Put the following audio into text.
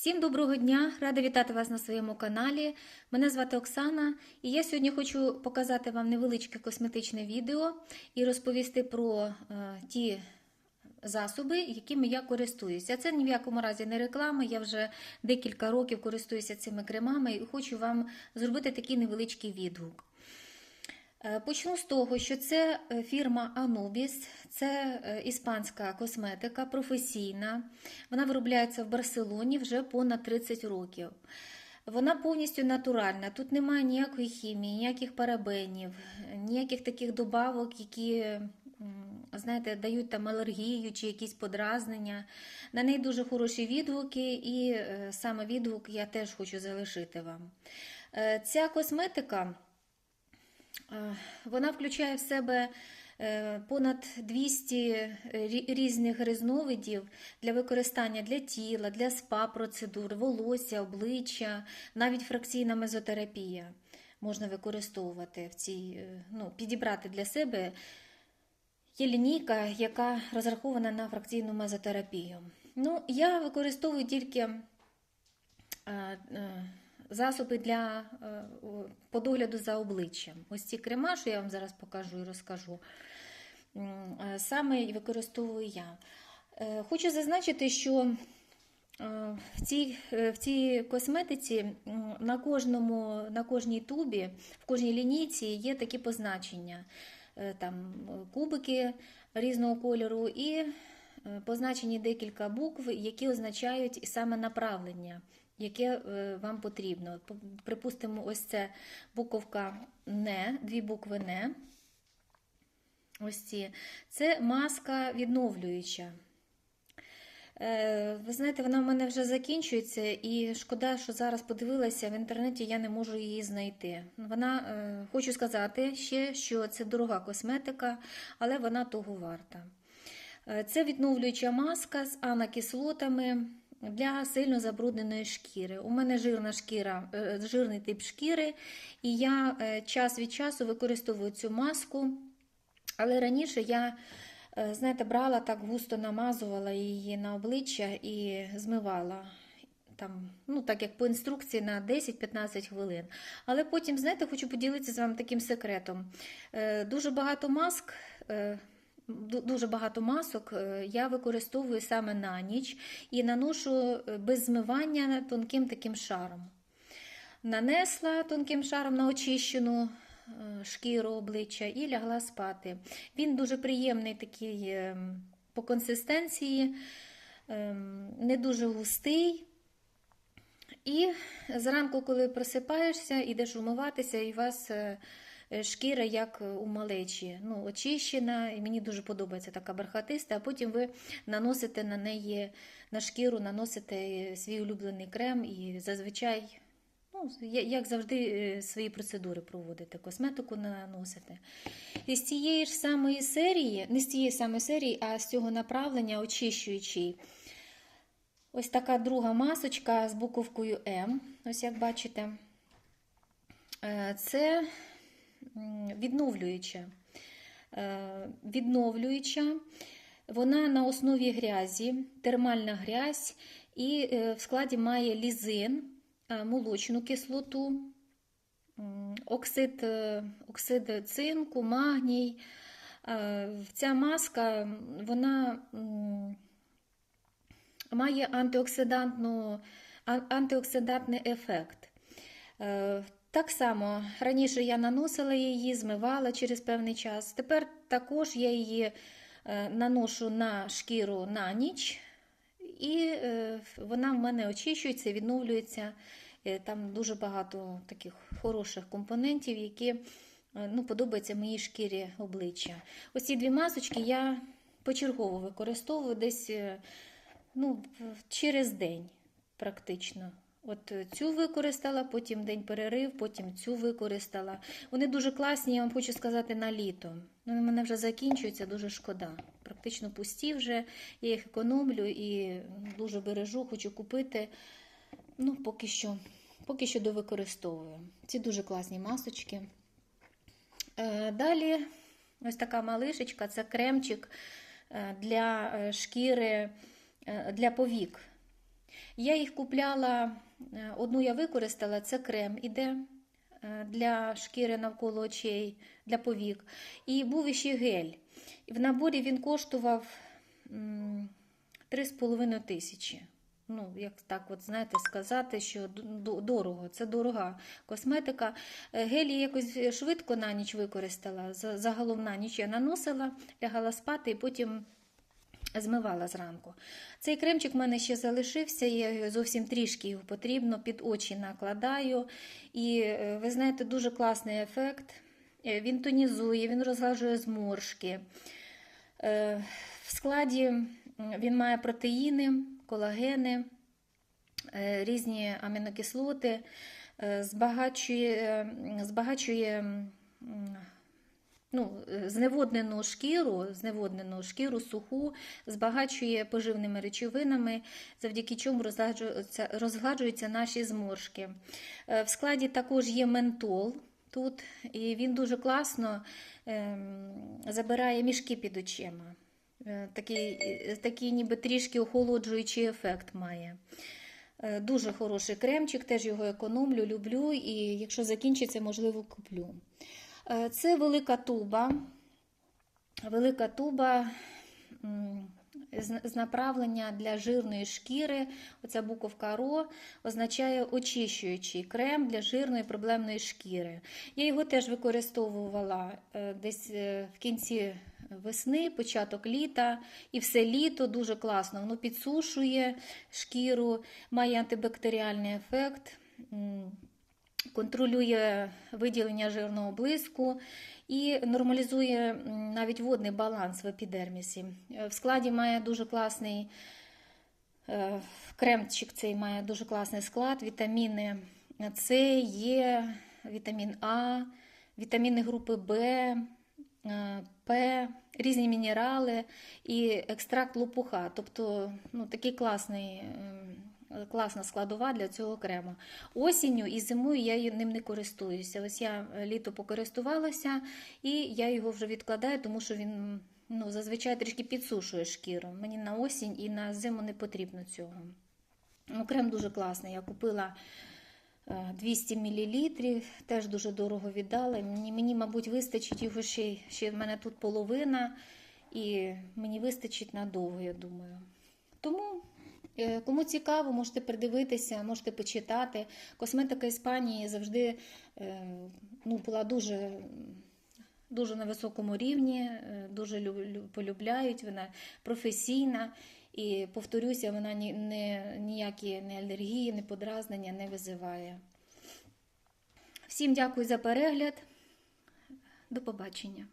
Всім доброго дня! Рада вітати вас на своєму каналі. Мене звати Оксана, і я сьогодні хочу показати вам невеличке косметичне відео і розповісти про е, ті засоби, якими я користуюся. Це ні в якому разі не реклама. Я вже декілька років користуюся цими кремами і хочу вам зробити такий невеличкий відгук. Е, Почну з того, що це е, фірма Anubis, це е, іспанська косметика, професійна. Вона виробляється в Барселоні вже понад 30 років. Вона повністю натуральна. Тут немає ніякої хімії, ніяких парабенів, ніяких таких добавок, які знаєте, дають там алергію чи якісь подразнення. На неї дуже хороші відгуки, і саме відгук я теж хочу залишити вам. Ця косметика. Вона включає в себе е, понад 200 різних різновидів для використання для тіла, для спа-процедур, волосся, обличчя, навіть фракційна мезотерапія можна використовувати в цій, е, ну, підібрати для себе. Є лінійка, яка розрахована на фракційну мезотерапію. Ну, я використовую тільки е, засоби для е, по за обличчям. Ось ці крема, що я вам зараз покажу і розкажу, е, саме використовую я. Е, Хочу зазначити, що в цій, в цій косметиці на, кожному, на кожній тубі, в кожній лінійці є такі позначення. Там кубики різного кольору і позначені декілька букв, які означають саме направлення, яке е, вам потрібно. Припустимо, ось це буковка «не», дві букви «не». Ось ці. Це маска відновлююча. Е, Ви знаєте, вона в мене вже закінчується, і шкода, що зараз подивилася в інтернеті, я не можу її знайти. Вона, е, хочу сказати ще, що це дорога косметика, але вона того варта. Це відновлююча маска з анакислотами для сильно забрудненої шкіри. У мене жирна шкіра, е, жирний тип шкіри, і я е, час від часу використовую цю маску. Але раніше я, е, знаєте, брала так густо намазувала її на обличчя і змивала. Там, ну, так як по інструкції на 10-15 хвилин. Але потім, знаєте, хочу поділитися з вами таким секретом. Дуже багато маск, дуже багато масок е, я використовую саме на ніч і наношу е, без змивання тонким таким шаром. Нанесла тонким шаром на очищену е, шкіру обличчя і лягла спати. Він дуже приємний такий по консистенції, не дуже густий. І зранку, коли просипаєшся, ідеш умиватися, і вас шкіра як у малечі, ну, очищена, і мені дуже подобається така бархатиста, а потім ви наносите на неї, на шкіру, наносите е, свій улюблений крем і зазвичай, ну, як завжди, е, свої процедури проводите, косметику наносите. І з цієї ж самої серії, не з цієї самої серії, а з цього направлення очищуючий. Ось така друга масочка з буковкою М, ось як бачите. Е, Це відновлююча. Е, Відновлююча. Вона на основі грязі, термальна грязь, і е, в складі має лізин, е, молочну кислоту, оксид, оксид цинку, магній. Ця маска, вона. має антиоксидантну, антиоксидантний ефект. Так само раніше я наносила її, змивала через певний час. Тепер також я її е, наношу на шкіру на ніч, і е, вона в мене очищується, відновлюється. Е, Там дуже багато таких хороших компонентів, які ну, подобаються моїй шкірі обличчя. Ось ці дві масочки я почергово використовую десь. ну, через день практично. От е, цю використала, потім день перерив, потім цю використала. Вони дуже класні, я вам хочу сказати, на літо. В мене вже закінчуються, дуже шкода. Практично пусті вже, я їх економлю і дуже бережу, хочу купити. Ну, поки що, поки що довикористовую. Ці дуже класні масочки. Е, Далі ось така малишечка, це кремчик е, для шкіри, для повік. Я їх купляла, одну я використала, це крем іде е, для шкіри навколо очей, для повік. І був іще гель. В наборі він коштував 3,5 тисячі. Ну, як так, от знаєте, сказати, що дорого, це дорога косметика. Е, Гелі якось швидко на ніч використала. Загалом на ніч я наносила, лягала спати і потім змивала зранку. Цей кремчик в мене ще залишився, я зовсім трішки його потрібно, під очі накладаю. І е, ви знаєте, дуже класний ефект. Е, Він тонізує, він розгладжує зморшки. Е, В складі він має протеїни, колагени, різні амінокислоти, збагачує, збагачує ну, е, зневоднену шкіру, зневоднену шкіру суху, збагачує поживними речовинами, завдяки чому розгладжуються, розгладжуються наші зморшки. Е, В складі також є ментол. Тут і він дуже класно ем, забирає мішки під очима. Е, Такий, такий ніби трішки охолоджуючий ефект має. Дуже хороший кремчик, теж його економлю, люблю, і якщо закінчиться, можливо, куплю. Е, Це велика туба. Велика туба з направлення для жирної шкіри. Оця буковка РО означає очищуючий крем для жирної проблемної шкіри. Я його теж використовувала е, десь е, в кінці весни, початок літа, і все літо дуже класно. Воно підсушує шкіру, має антибактеріальний ефект. Контролює виділення жирного блиску і нормалізує навіть водний баланс в епідермісі. Е, В складі має дуже класний е, кремчик, цей має дуже класний склад, вітаміни С, Е, вітамін А, вітаміни групи В, е, П, різні мінерали і екстракт лопуха. Тобто ну, такий класний. Класна складова для цього крему. Осінню і зимою я ним не користуюся. Ось я е, літо покористувалася, і я його вже відкладаю, тому що він ну, зазвичай трішки підсушує шкіру. Мені на осінь і на зиму не потрібно цього. Ну, крем дуже класний. Я купила е, 200 мл, теж дуже дорого віддала. Мені, мені мабуть, вистачить його ще, ще в мене тут половина, і мені вистачить надовго, я думаю. Тому, е, кому цікаво, можете придивитися, можете почитати. Косметика Іспанії завжди е, ну, була дуже. Дуже на високому рівні, е, дуже лю- лю- полюбляють, вона професійна. І повторюся, вона ні, не, ніякі не алергії, не подразнення не визиває. Всім дякую за перегляд. До побачення.